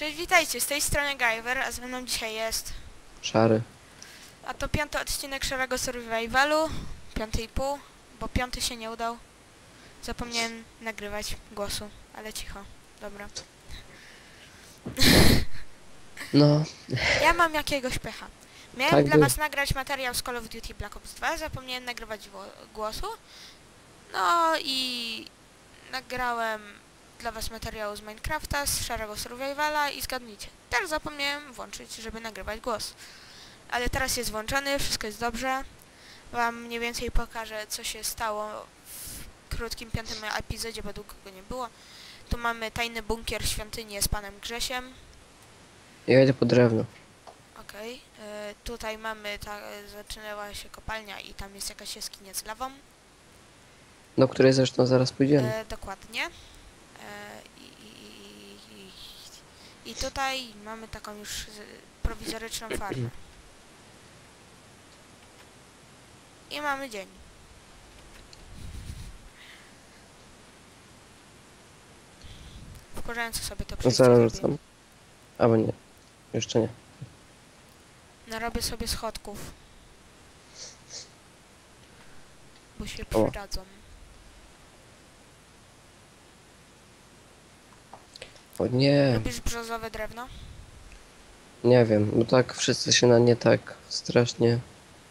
Cześć, witajcie, z tej strony Gajwer, a ze mną dzisiaj jest... Szary. A to piąty odcinek Szarego Survivalu, piąty i pół, bo piąty się nie udał. Zapomniałem nagrywać głosu, ale cicho, dobra. No, Ja mam jakiegoś pecha. Miałem Tak dla był. was nagrać materiał z Call of Duty Black Ops 2, zapomniałem nagrywać gło- głosu. No i nagrałem dla was materiał z Minecrafta, z Szarego Survivala i zgadnijcie. Też zapomniałem włączyć, żeby nagrywać głos. Ale teraz jest włączony, wszystko jest dobrze. Wam mniej więcej pokażę, co się stało w krótkim piątym epizodzie, bo długo go nie było. Tu mamy tajny bunkier świątyni z panem Grzesiem. ja idę po drewno. Okej, e, tutaj mamy, ta, zaczynała się kopalnia i tam jest jakaś jaskinia z lawą. Do której zresztą zaraz pójdziemy. E, dokładnie. E, i, i, i, i, tutaj mamy taką już prowizoryczną farmę. I mamy dzień. Wkurzająco sobie to No przejście wracam. Albo nie. Jeszcze nie. Narobię sobie schodków. Bo się przydadzą. Nie, Lubisz brzozowe drewno? nie wiem, bo tak wszyscy się na nie tak strasznie,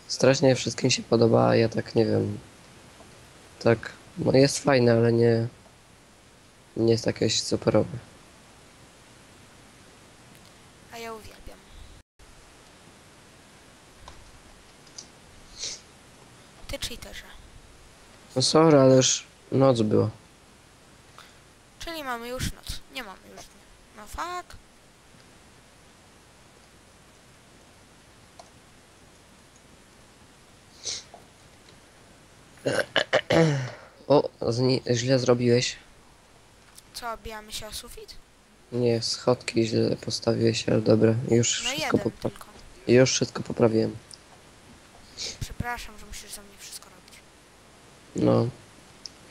strasznie wszystkim się podoba, a ja tak nie wiem. Tak, no jest fajne, ale nie, nie jest jakieś superowe. A ja uwielbiam. Ty cheaterze. No sorry, ale już noc była. Czyli mamy już noc. Nie mamy już dnia. No fuck. O, zni- źle zrobiłeś. Co, bijamy się o sufit? Nie, schodki źle postawiłeś, ale dobra, już No wszystko, jeden popra- tylko. już wszystko poprawiłem. Przepraszam, że musisz za mnie wszystko robić. No,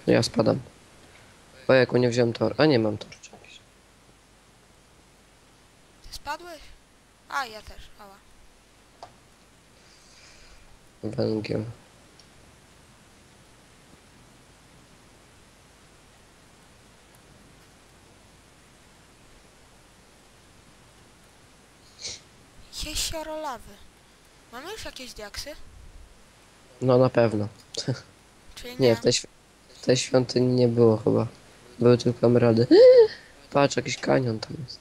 ja spadam. Bo jak nie wziąłem tor, a nie mam torcz jakiś. Ty spadłeś? A, ja też. Ała. Węgiel. Jezioro lawy. Mamy już jakieś diaksy? No na pewno. Czyli nie? Nie, w tej, w tej świątyni nie było chyba. Były tylko emeraldy. Patrz, jakiś kanion tam jest.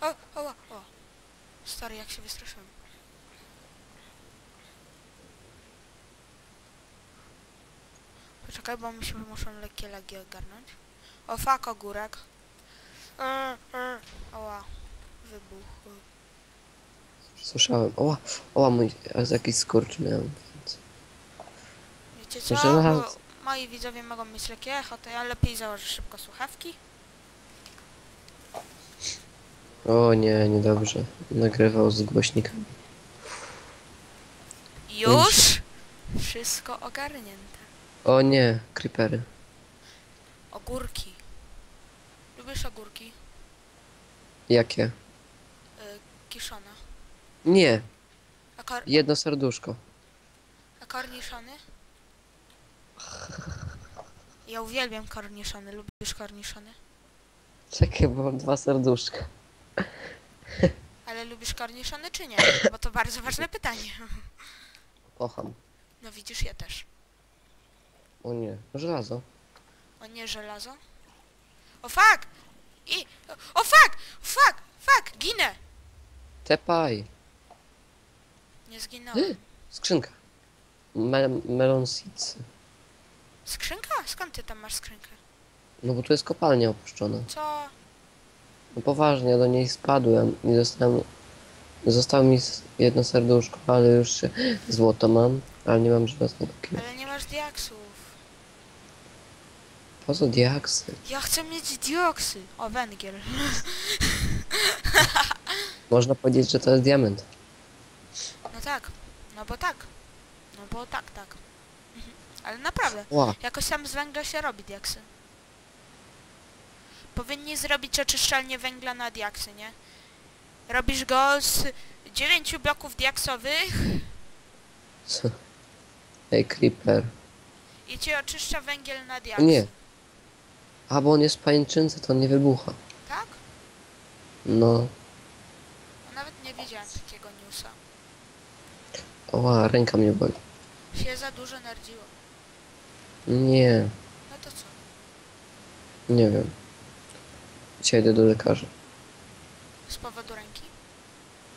O, o, o. Stary, jak się wystraszyłem. Poczekaj, bo musimy, muszą lekkie lagi ogarnąć. O, fuck, ogórek. E, e, Oła. Wybuch. Słyszałem. Oła, oła, mój, a jakiś skurcz miałem. Więc... Wiecie co? Może na- Bo moi widzowie mogą mieć lekkie echo, to ja lepiej założę szybko słuchawki. O nie, niedobrze. Nagrywał z głośnikami. Już? Wszystko ogarnięte. O nie, creepery. Ogórki. Lubisz ogórki? Jakie? Y, kiszone. Nie, A, kor jedno serduszko. a korniszony? Ja uwielbiam korniszony. Lubisz korniszony? Czekaj, bo mam dwa serduszka. Ale lubisz korniszony czy nie? Bo to bardzo ważne pytanie. Kocham. No widzisz, ja też. O nie, żelazo. O nie, żelazo? O fuck! I... O fuck! Fuck! Fuck! Ginę! Tepaj. Nie zginąłem. Skrzynka. Me melon seeds. Skrzynka? Skąd ty tam masz skrzynkę? No bo tu jest kopalnia opuszczona. Co? No poważnie, do niej spadłem i zostałem... Zostało mi jedno serduszko, ale już się... Złoto mam, ale nie mam żelaznego kija. Ale nie masz diaksów. Po co diaksy? Ja chcę mieć dioksy. O, węgiel. Można powiedzieć, że to jest diament. Tak. No bo tak. No bo tak, tak. Mhm. Ale naprawdę. Ła, Jakoś tam z węgla się robi diaksy. Powinni zrobić oczyszczalnię węgla na diaksy, nie? Robisz go z dziewięciu bloków diaksowych Co? Ej, creeper. i ci oczyszcza węgiel na diaks. Nie. A, bo on jest w pajęczynce, to on nie wybucha. Tak? No. No nawet nie wiedziałem takiego newsa. Oła, ręka mnie boli. Się za dużo nerdziło. Nie, No to co? nie wiem. Dzisiaj idę do lekarza. Z powodu ręki?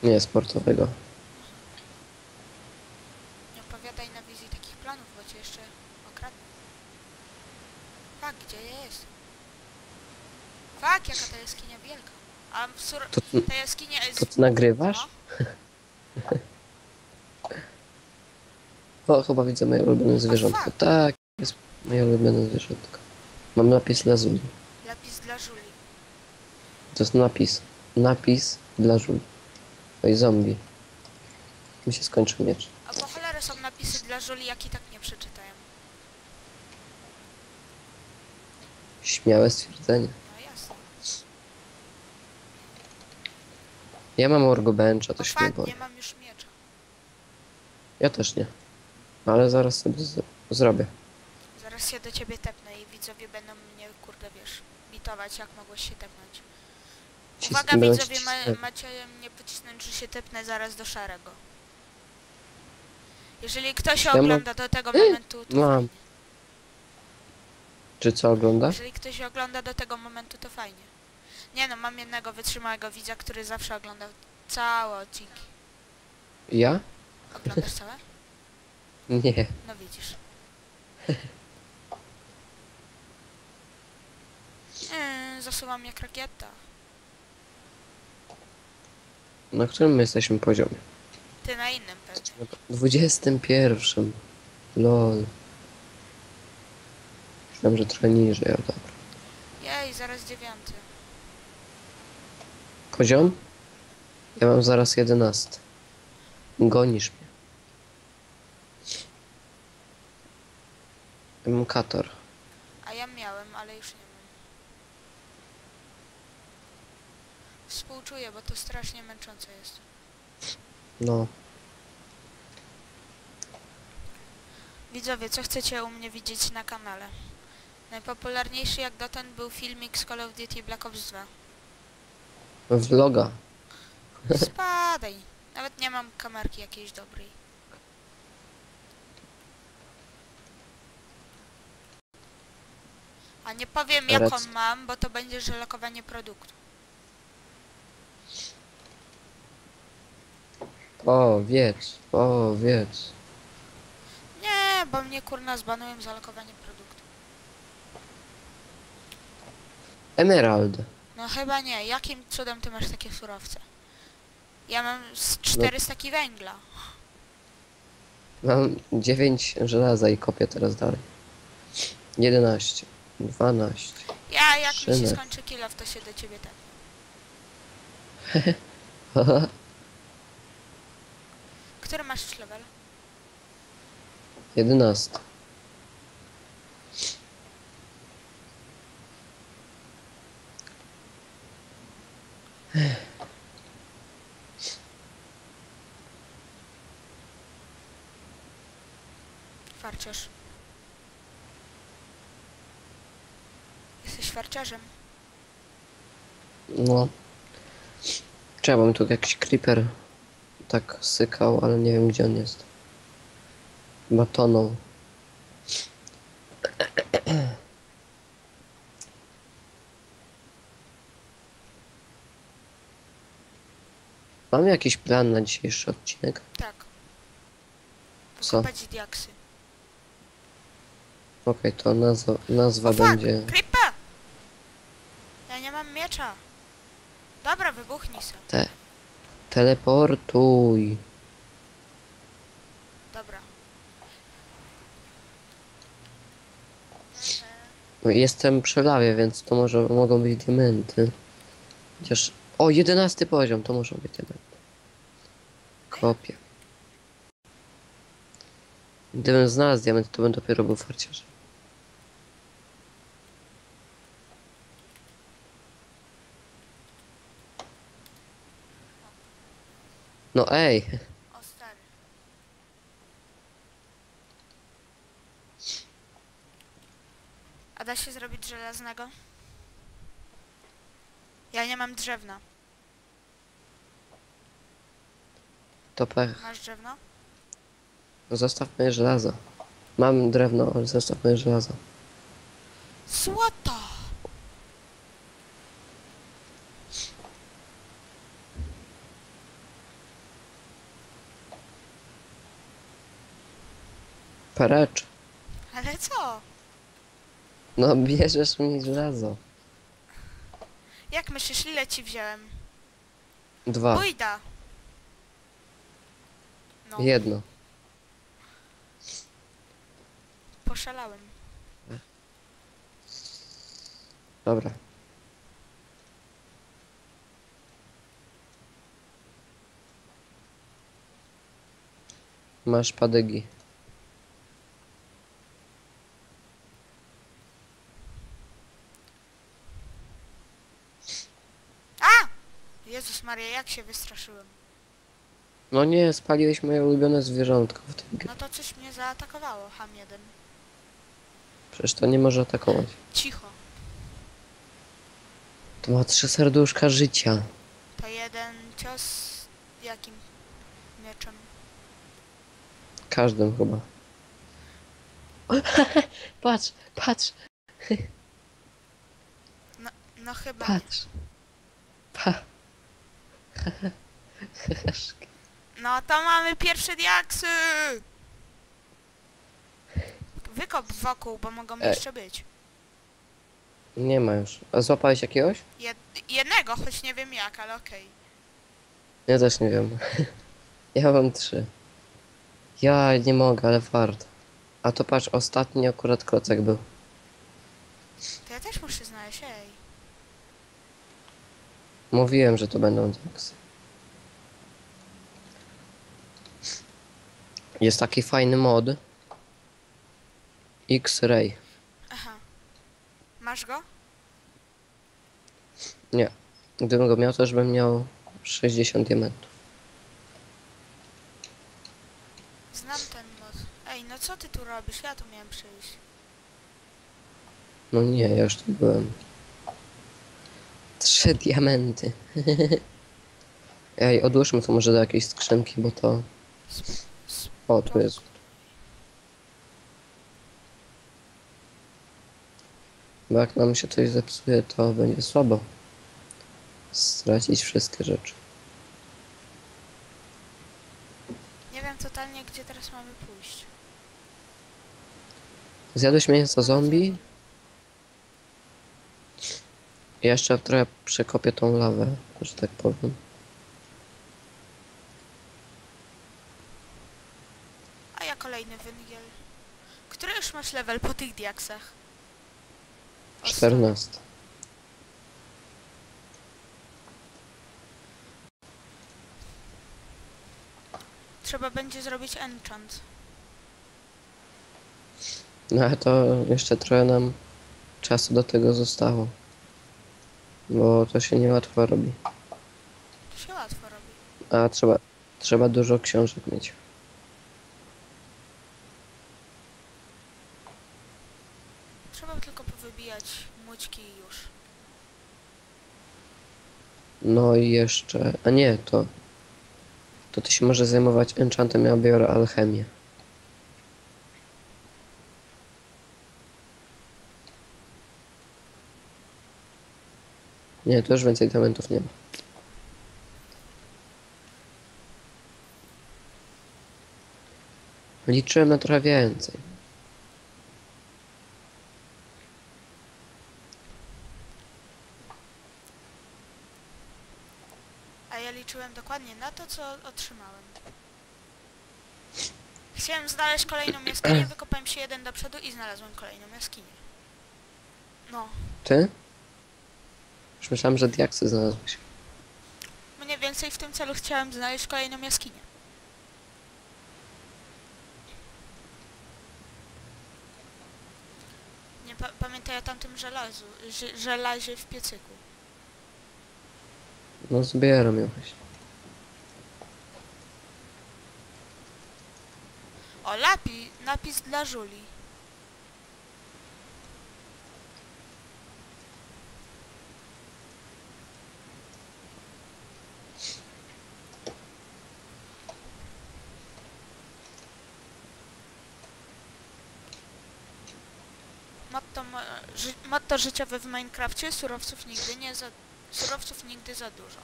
Nie, sportowego. Nie opowiadaj na wizji takich planów, bo cię jeszcze okradnę. Fak, gdzie ja jestem? Fak, jaka ta jaskinia wielka. A w sur... To, ta jaskinia jest... to ty nagrywasz? No, O, chyba widzę moje ulubione zwierzątko. Tak, jest moje ulubione zwierzątko. Mam napis dla Zuli. lapis dla Żuli. To jest napis. Napis dla Żuli. No i zombie. Mi się skończył miecz. A po cholerę są napisy dla Żuli, jak i tak nie przeczytają. Śmiałe stwierdzenie. No jasne. Ja mam orgobencha, to To się nie fakt, boję. nie mam już miecza. Ja też nie. Ale zaraz sobie z- zrobię. Zaraz się do ciebie tepnę i widzowie będą mnie, kurde, wiesz, bitować, jak mogłeś się tepnąć. Uwaga widzowie, ma, cisnęli. macie mnie pocisnąć, że się tepnę zaraz do szarego. Jeżeli ktoś mam- ogląda do tego momentu, to mam. fajnie. Czy co oglądasz? Jeżeli ktoś ogląda do tego momentu, to fajnie. Nie no, mam jednego wytrzymałego widza, który zawsze oglądał całe odcinki. Ja? Oglądasz całe? Nie. No widzisz. Yy, zasuwam jak rakieta. Na którym my jesteśmy poziomie? Ty na innym pewnie. 21. Lol. Myślałem, że trochę niżej, ale dobra. Jej, zaraz dziewiąty. Poziom? Ja mam zaraz 11. Gonisz kator. A ja miałem, ale już nie mam. Współczuję, bo to strasznie męczące jest. No. Widzowie, co chcecie u mnie widzieć na kanale? Najpopularniejszy jak dotąd był filmik z Call of Duty Black Ops 2. Vloga. Spadaj. Nawet nie mam kamerki jakiejś dobrej. A nie powiem jaką Rec- mam, bo to będzie, że lokowanie produktu. O, wiedz. O, wiedz. Nie, bo mnie kurna zbanują za lokowanie produktu. Emerald. No chyba nie. Jakim cudem ty masz takie surowce? Ja mam z 400 taki węgla. Mam 9 żelaza i kopię teraz dalej. 11. 12. Ja jak mi się Szynek. skończy kilof, to się do ciebie tak. Który masz już level? 11. Farciarz. Jesteś farciarzem. No. Trzeba bym tu jakiś creeper tak sykał, ale nie wiem gdzie on jest. Chyba tonął. Mam jakiś plan na dzisiejszy odcinek? Tak. Co? Wykopać diaksy. Okej, to nazwa, nazwa będzie... Creeper! Dobra, wybuchnij se. Te. Teleportuj. Dobra. Jestem przy lawie, więc to może mogą być diamenty. Chociaż... O, jedenasty poziom, to muszą być diamenty. Kopię. Gdybym znalazł diament, to bym dopiero był farciarzem. No ej, O stary. A da się zrobić żelaznego? Ja nie mam drzewna. to pech. Masz drzewno? Zostaw moje żelazo. Mam drewno, ale zostaw moje żelazo. Złoto! Perecz. Ale co? No bierzesz mi żelazo. Jak myślisz, ile ci wziąłem? Dwa. Bójda! No, Jedno. poszalałem. Dobra. Masz padygi. A! Jezus Maria, jak się wystraszyłem. No nie, spaliłeś moje ulubione zwierzątko w tym. No to coś mnie zaatakowało, ham jeden. Przecież to nie może atakować. Cicho. To ma trzy serduszka życia. To jeden cios jakim mieczem? Każdym chyba. patrz, patrz, No chyba nie. patrz. Pa. No to mamy pierwsze diaksy! Wykop wokół, bo mogą Ej. jeszcze być. Nie ma już. A złapałeś jakiegoś? Jed jednego, choć nie wiem jak, ale okej. Ja też nie wiem. Ja mam trzy. Ja nie mogę, ale warto. A to patrz, ostatni akurat klocek był. To ja też muszę znaleźć, ej. Mówiłem, że to będą diaksy. Jest taki fajny mod. X-Ray. Aha. Masz go? Nie. Gdybym go miał, to już bym miał 60 diamentów. Znam ten mod. Ej, no co ty tu robisz? Ja tu miałem przyjść. No nie, ja już tu byłem. Trzy diamenty. Ej, odłóżmy to może do jakiejś skrzynki, bo to... O, tu jest. Bo jak nam się coś zepsuje, to będzie słabo. Stracić wszystkie rzeczy. Nie wiem totalnie, gdzie teraz mamy pójść. Zjadłeś mięso zombie? Jeszcze trochę przekopię tą lawę, że tak powiem. A ja kolejny węgiel. Który już masz level po tych diaksach? O, sto. 14. Trzeba będzie zrobić enchant. No ale to jeszcze trochę nam czasu do tego zostało. Bo to się niełatwo robi. To się łatwo robi. A trzeba, trzeba dużo książek mieć. Trzeba tylko powybijać mućki i już. No i jeszcze... A nie, to... To ty się może zajmować enchantem, ja biorę alchemię. Nie, to już więcej diamentów nie ma. Liczyłem na trochę więcej. A ja liczyłem dokładnie na to, co otrzymałem. Chciałem znaleźć kolejną jaskinię, wykopałem się jeden do przodu i znalazłem kolejną jaskinię. No, Ty? Już myślałem, że diaksy znalazłeś. Mniej więcej w tym celu chciałem znaleźć kolejną jaskinię. Nie pa pamiętaj o tamtym żelazu, żelazie w piecyku. No zbieram ją właśnie. O, lapi, napis dla żuli. Ży, motto życiowe w Minecrafcie, surowców nigdy nie za... Surowców nigdy za dużo.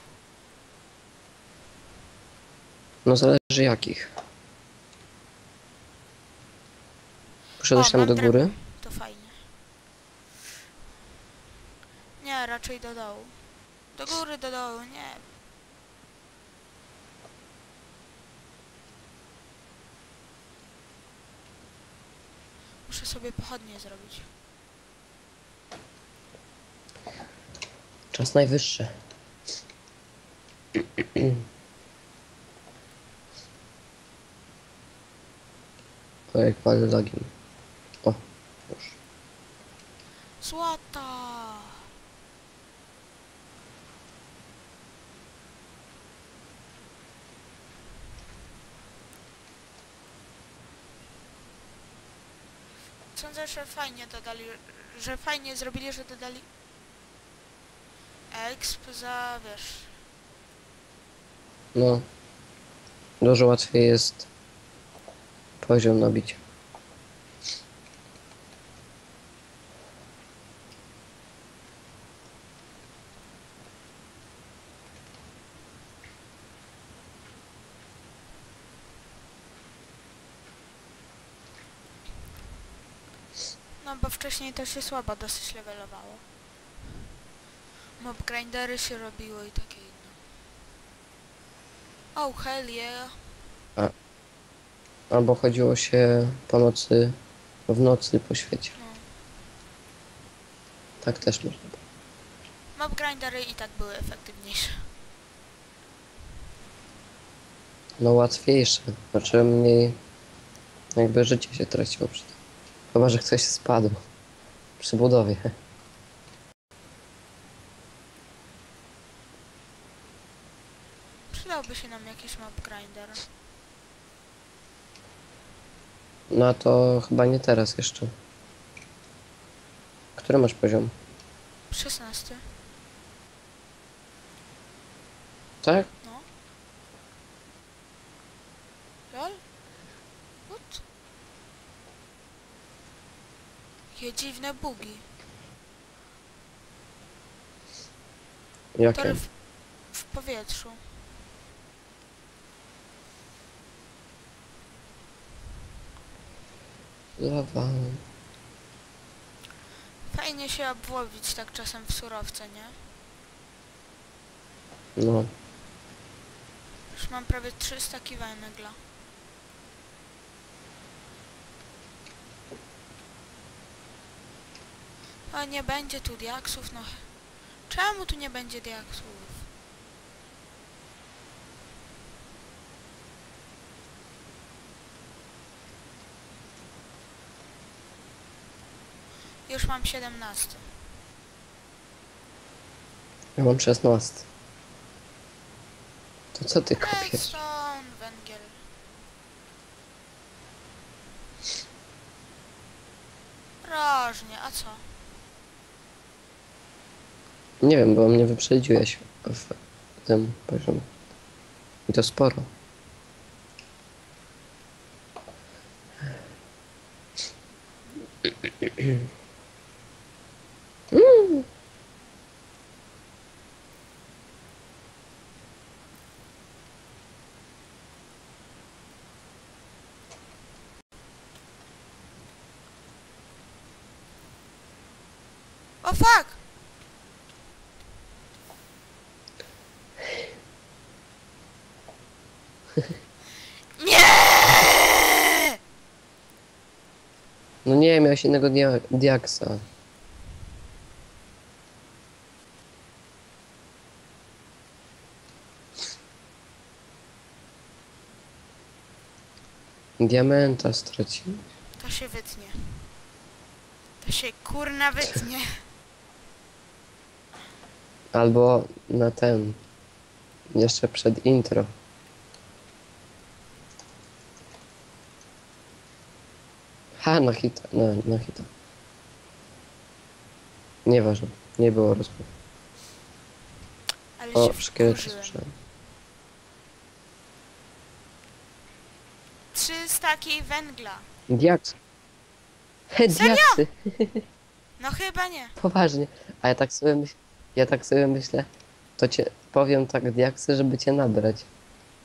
No zależy jakich. Poszedłeś O, tam mam do drewno. góry? To fajnie. Nie, raczej do dołu. Do góry, do dołu, nie. Muszę sobie pochodnie zrobić. Czas najwyższy. Jak walę login. O, już. Złota! Sądzę, że fajnie dodali, że fajnie zrobili, że dodali exp za, wiesz, No. Dużo łatwiej jest poziom nabić. no bo wcześniej to się słabo dosyć levelowało. Mob grindery się robiły i takie inne. Oh hell yeah. Albo chodziło się po nocy, w nocy po świecie. No. Tak też można. było. Mob grindery i tak były efektywniejsze. No łatwiejsze. Znaczy mniej jakby życie się traciło przy tym. Chyba, że ktoś spadł przy budowie. Przydałby się nam jakiś mob grinder. No to chyba nie teraz jeszcze. Który masz poziom? 16. Tak? No. Lol? What? Jakie dziwne bugi. Jakie? Tory w, w powietrzu. Lawa. Fajnie się obłowić tak czasem w surowce, nie? No. Już mam prawie 300 kiwa węgla. O, nie będzie tu diaksów, no. Czemu tu nie będzie diaksów? Już mam 17. Ja mam 16. To co ty kopiesz? Redstone, węgiel. Rożnie, a co? Nie wiem, bo mnie wyprzedziłeś w tym poziomie. I to sporo. O fuck! Nie! No nie, miałeś innego dia diaksa. Diamenta straciłeś. To się wytnie. To się kurna wytnie. Albo na ten. Jeszcze przed intro. A, na hita, na, na hita. Nieważne, nie było rozmowy. Ale O, się szkielety wkurzyłem. słyszałem. Trzy staki węgla. Diaks. He, Serio? diaksy. No chyba nie. Poważnie. A ja tak sobie myślę, ja tak sobie myślę, to cię powiem tak diaksy, żeby cię nabrać.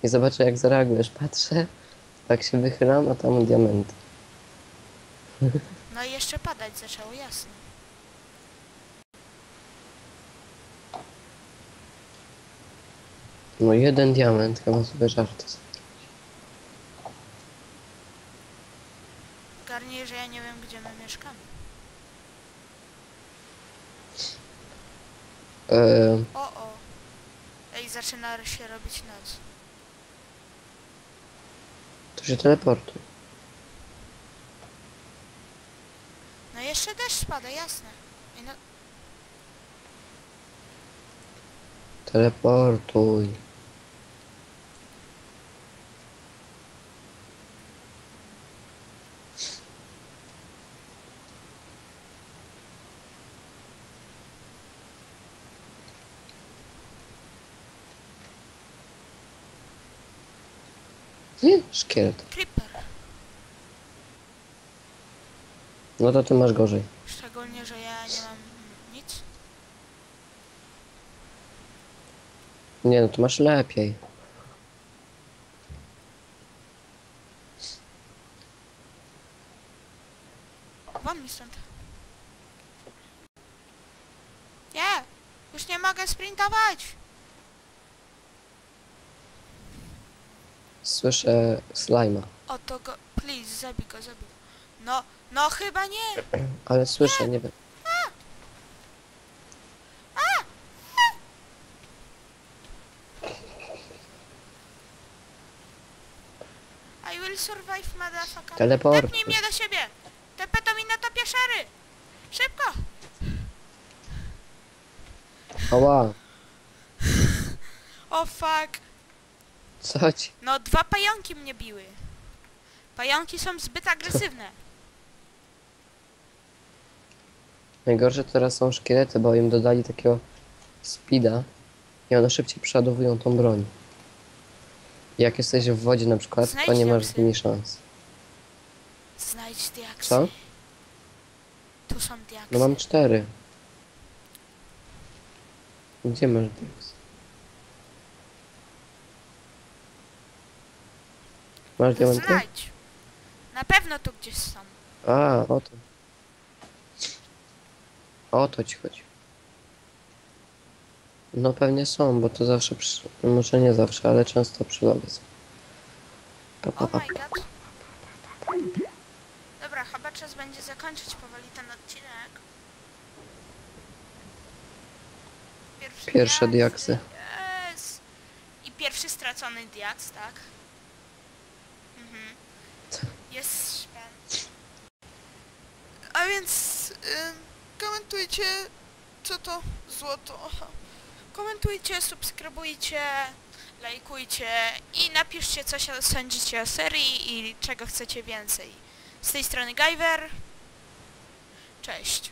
I zobaczę jak zareagujesz. Patrzę, tak się wychylam, a tam diamenty. No i jeszcze padać zaczęło, jasne. No jeden diament, chyba sobie zrobię. Garnie, że ja nie wiem gdzie my mieszkamy. Eee, O o. Ej, zaczyna się robić noc. to się teleportuj. No jeszcze deszcz spada, jasne. Ej, no, Teleportuj. Nie, szkielet. creeper. No to ty masz gorzej. Szczególnie, że ja nie mam nic. Nie, no to masz lepiej. Won mi stąd. Nie! Już nie mogę sprintować! Słyszę slajma, Oto go... Please, zabij go, zabij go. No, no chyba nie! ale słyszę, nie wiem. I will survive, motherfucker. Teleport. Tepnij mnie do siebie! Tepę to mi na topie szery! Szybko! Ała, O fuck! Co ci? No, dwa pająki mnie biły. Pająki są zbyt agresywne. Najgorsze teraz są szkielety, bo im dodali takiego speeda i one szybciej przeładowują tą broń. Jak jesteś w wodzie na przykład, to Znajdź nie masz z diaksy. nimi szans. Znajdź diaksy. Co? Tu są diaksy. No mam cztery. Gdzie masz diaks? Masz diamenty? Znajdź. Na pewno tu gdzieś są. A, o to. O to ci chodzi. No pewnie są, bo to zawsze przy... Może nie zawsze, ale często przy lobie są. Pa, pa, Oh pa. my god. Dobra, chyba czas będzie zakończyć powoli ten odcinek. Pierwszy Pierwsze diaks, diaksy. Yes. I pierwszy stracony diaks, tak? Mhm. Jest. A więc y, komentujcie, co to złoto. Komentujcie, subskrybujcie, lajkujcie i napiszcie, co się sądzicie o serii i czego chcecie więcej. Z tej strony Gajwer. Cześć.